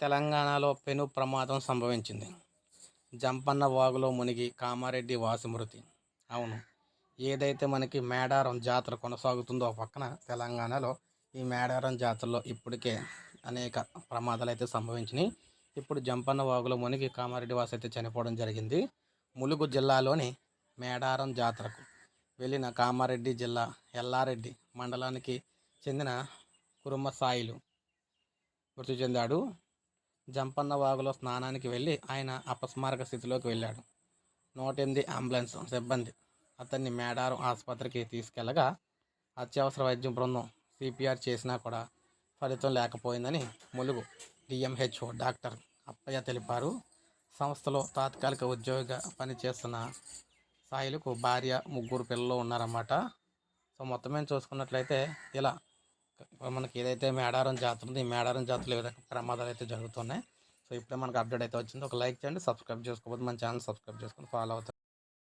తెలంగాణలో పెను ప్రమాదం సంభవించింది. జంపన్న వాగులో మునిగి కామారెడ్డి వాసుమృతి. అవును ఏదైతే మనకి మేడారం జాతర కొనసాగుతుందో పక్కన తెలంగాణలో ఈ మేడారం జాతరలో ఇప్పటికే అనేక ప్రమాదాలు అయితే సంభవించినాయి. ఇప్పుడు జంపన్న వాగులో మునిగి కామారెడ్డి వాసి అయితే చనిపోవడం జరిగింది. ములుగు జిల్లాలోని మేడారం జాతరకు వెళ్ళిన కామారెడ్డి జిల్లా ఎల్లారెడ్డి మండలానికి చెందిన కురుమ సాయిలు మృతి చెందాడు. జంపన్న వాగులో స్నానానికి వెళ్ళి ఆయన అపస్మారక స్థితిలోకి వెళ్ళాడు. నూట ఎనిమిది అంబులెన్స్ సిబ్బంది అతన్ని మేడారం ఆసుపత్రికి తీసుకెళ్ళగా అత్యవసర వైద్యం బృందం సిపిఆర్ చేసినా కూడా ఫలితం లేకపోయిందని ములుగు డిఎంహెచ్ఓ డాక్టర్ అప్పయ్య తెలిపారు. సంస్థలో తాత్కాలిక ఉద్యోగిగా పనిచేస్తున్న సాయిలకు భార్య ముగ్గురు పిల్లలు ఉన్నారన్నమాట. సో మొత్తం మీద చూసుకున్నట్లయితే ఇలా మనకి ఏదైతే మేడారం జాతర ఉంది ఈ మేడారం జాతరలో ఏ విధంగా ప్రమాదాలు అయితే జరుగుతున్నాయి. సో ఇప్పుడే మనకు అప్డేట్ అయితే వచ్చింది. ఒక లైక్ చేయండి సబ్స్క్రైబ్ చేసుకోకపోతే మన ఛానల్ సబ్స్క్రైబ్ చేసుకొని ఫాలో అవుతుంది